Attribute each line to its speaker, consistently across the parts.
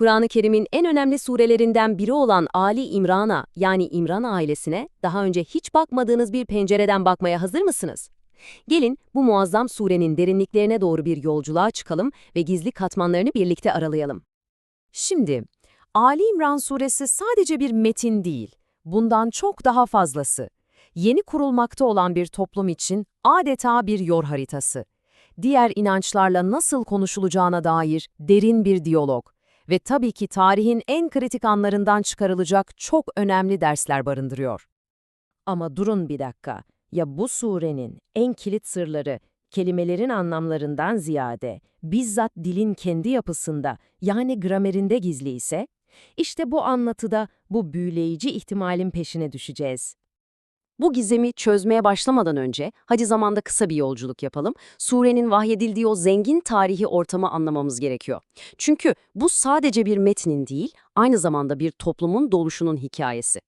Speaker 1: Kur'an-ı Kerim'in en önemli surelerinden biri olan Ali İmran'a yani İmran ailesine daha önce hiç bakmadığınız bir pencereden bakmaya hazır mısınız? Gelin bu muazzam surenin derinliklerine doğru bir yolculuğa çıkalım ve gizli katmanlarını birlikte aralayalım.
Speaker 2: Şimdi, Ali İmran suresi sadece bir metin değil, bundan çok daha fazlası. Yeni kurulmakta olan bir toplum için adeta bir yol haritası. Diğer inançlarla nasıl konuşulacağına dair derin bir diyalog ve tabii ki tarihin en kritik anlarından çıkarılacak çok önemli dersler barındırıyor. Ama durun bir dakika, ya bu surenin en kilit sırları kelimelerin anlamlarından ziyade bizzat dilin kendi yapısında yani gramerinde gizli ise, işte bu anlatıda bu büyüleyici ihtimalin peşine düşeceğiz.
Speaker 1: Bu gizemi çözmeye başlamadan önce hadi zamanda kısa bir yolculuk yapalım. Surenin vahyedildiği o zengin tarihi ortamı anlamamız gerekiyor. Çünkü bu sadece bir metnin değil, aynı zamanda bir toplumun doğuşunun hikayesi.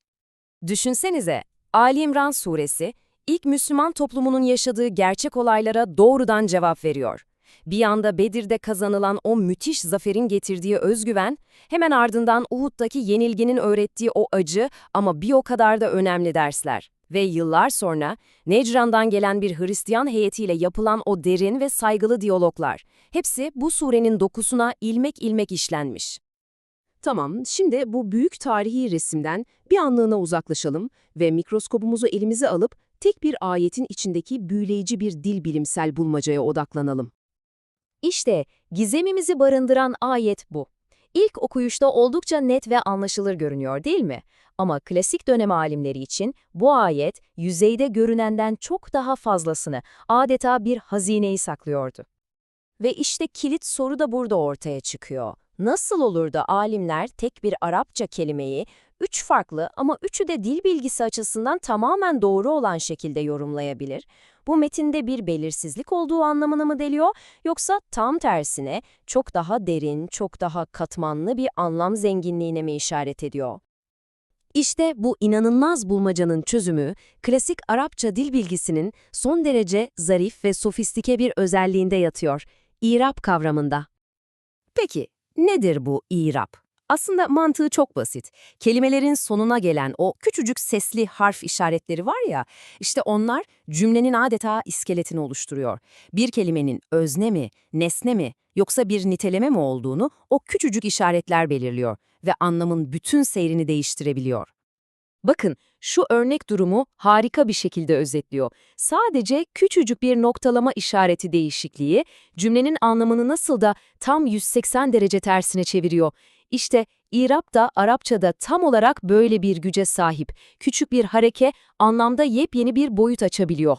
Speaker 2: Düşünsenize, Ali İmran suresi, ilk Müslüman toplumunun yaşadığı gerçek olaylara doğrudan cevap veriyor. Bir yanda Bedir'de kazanılan o müthiş zaferin getirdiği özgüven, hemen ardından Uhud'daki yenilginin öğrettiği o acı ama bir o kadar da önemli dersler. Ve yıllar sonra Necran'dan gelen bir Hristiyan heyetiyle yapılan o derin ve saygılı diyaloglar, hepsi bu surenin dokusuna ilmek ilmek işlenmiş.
Speaker 3: Tamam, şimdi bu büyük tarihi resimden bir anlığına uzaklaşalım ve mikroskopumuzu elimize alıp tek bir ayetin içindeki büyüleyici bir dil bilimsel bulmacaya odaklanalım.
Speaker 2: İşte gizemimizi barındıran ayet bu. İlk okuyuşta oldukça net ve anlaşılır görünüyor değil mi? Ama klasik dönem alimleri için bu ayet yüzeyde görünenden çok daha fazlasını, adeta bir hazineyi saklıyordu. Ve işte kilit soru da burada ortaya çıkıyor. Nasıl olur da alimler tek bir Arapça kelimeyi üç farklı ama üçü de dil bilgisi açısından tamamen doğru olan şekilde yorumlayabilir? Bu metinde bir belirsizlik olduğu anlamına mı deliyor yoksa tam tersine çok daha derin, çok daha katmanlı bir anlam zenginliğine mi işaret ediyor? İşte bu inanılmaz bulmacanın çözümü, klasik Arapça dil bilgisinin son derece zarif ve sofistike bir özelliğinde yatıyor, İrab kavramında. Peki, nedir bu İrab? Aslında mantığı çok basit. Kelimelerin sonuna gelen o küçücük sesli harf işaretleri var ya, işte onlar cümlenin adeta iskeletini oluşturuyor. Bir kelimenin özne mi, nesne mi, yoksa bir niteleme mi olduğunu o küçücük işaretler belirliyor ve anlamın bütün seyrini değiştirebiliyor. Bakın, şu örnek durumu harika bir şekilde özetliyor. Sadece küçücük bir noktalama işareti değişikliği cümlenin anlamını nasıl da tam 180 derece tersine çeviriyor. İşte İrab da Arapçada tam olarak böyle bir güce sahip. Küçük bir hareke anlamda yepyeni bir boyut açabiliyor.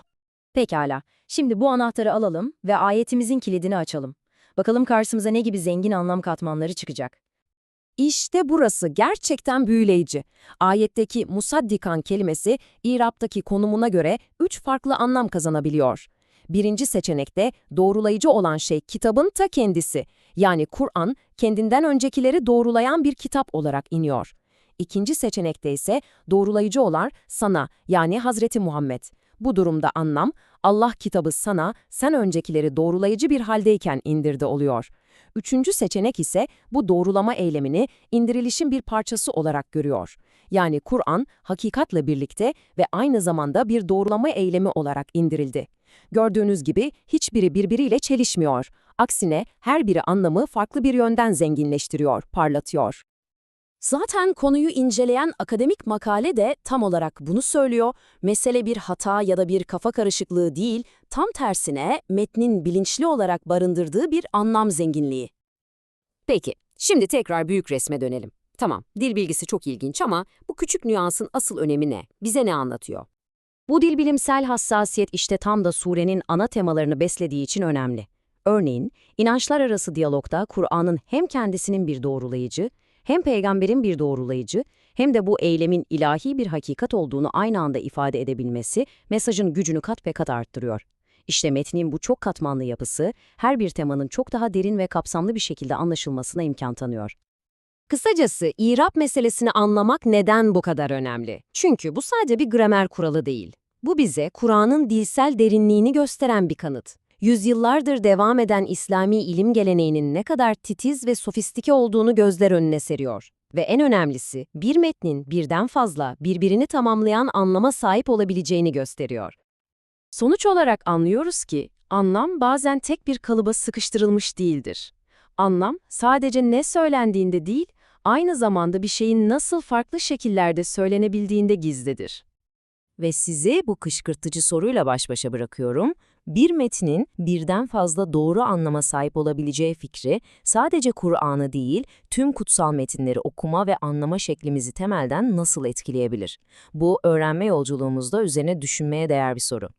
Speaker 2: Pekala, şimdi bu anahtarı alalım ve ayetimizin kilidini açalım. Bakalım karşımıza ne gibi zengin anlam katmanları çıkacak. İşte burası gerçekten büyüleyici. Ayetteki musaddikan kelimesi İrab'daki konumuna göre üç farklı anlam kazanabiliyor. Birinci seçenekte doğrulayıcı olan şey kitabın ta kendisi. Yani Kur'an kendinden öncekileri doğrulayan bir kitap olarak iniyor. İkinci seçenekte ise doğrulayıcı olan sana yani Hazreti Muhammed. Bu durumda anlam Allah kitabı sana, sen öncekileri doğrulayıcı bir haldeyken indirdi oluyor. Üçüncü seçenek ise bu doğrulama eylemini indirilişin bir parçası olarak görüyor. Yani Kur'an hakikatle birlikte ve aynı zamanda bir doğrulama eylemi olarak indirildi. Gördüğünüz gibi hiçbiri birbiriyle çelişmiyor. Aksine her biri anlamı farklı bir yönden zenginleştiriyor, parlatıyor. Zaten konuyu inceleyen akademik makale de tam olarak bunu söylüyor. Mesele bir hata ya da bir kafa karışıklığı değil, tam tersine metnin bilinçli olarak barındırdığı bir anlam zenginliği. Peki, şimdi tekrar büyük resme dönelim. Tamam, dil bilgisi çok ilginç ama bu küçük nüansın asıl önemi ne? Bize ne anlatıyor? Bu dil bilimsel hassasiyet işte tam da surenin ana temalarını beslediği için önemli. Örneğin, inançlar arası diyalogda Kur'an'ın hem kendisinin bir doğrulayıcı, hem peygamberin bir doğrulayıcı, hem de bu eylemin ilahi bir hakikat olduğunu aynı anda ifade edebilmesi mesajın gücünü kat ve kat arttırıyor. İşte metnin bu çok katmanlı yapısı, her bir temanın çok daha derin ve kapsamlı bir şekilde anlaşılmasına imkan tanıyor. Kısacası, İrab meselesini anlamak neden bu kadar önemli? Çünkü bu sadece bir gramer kuralı değil. Bu bize Kur'an'ın dilsel derinliğini gösteren bir kanıt.
Speaker 1: Yüzyıllardır devam eden İslami ilim geleneğinin ne kadar titiz ve sofistike olduğunu gözler önüne seriyor. Ve en önemlisi, bir metnin birden fazla, birbirini tamamlayan anlama sahip olabileceğini gösteriyor.
Speaker 4: Sonuç olarak anlıyoruz ki, anlam bazen tek bir kalıba sıkıştırılmış değildir. Anlam, sadece ne söylendiğinde değil, aynı zamanda bir şeyin nasıl farklı şekillerde söylenebildiğinde gizlidir.
Speaker 2: Ve sizi bu kışkırtıcı soruyla baş başa bırakıyorum. Bir metnin birden fazla doğru anlama sahip olabileceği fikri sadece Kur'an'ı değil, tüm kutsal metinleri okuma ve anlama şeklimizi temelden nasıl etkileyebilir? Bu öğrenme yolculuğumuzda üzerine düşünmeye değer bir soru.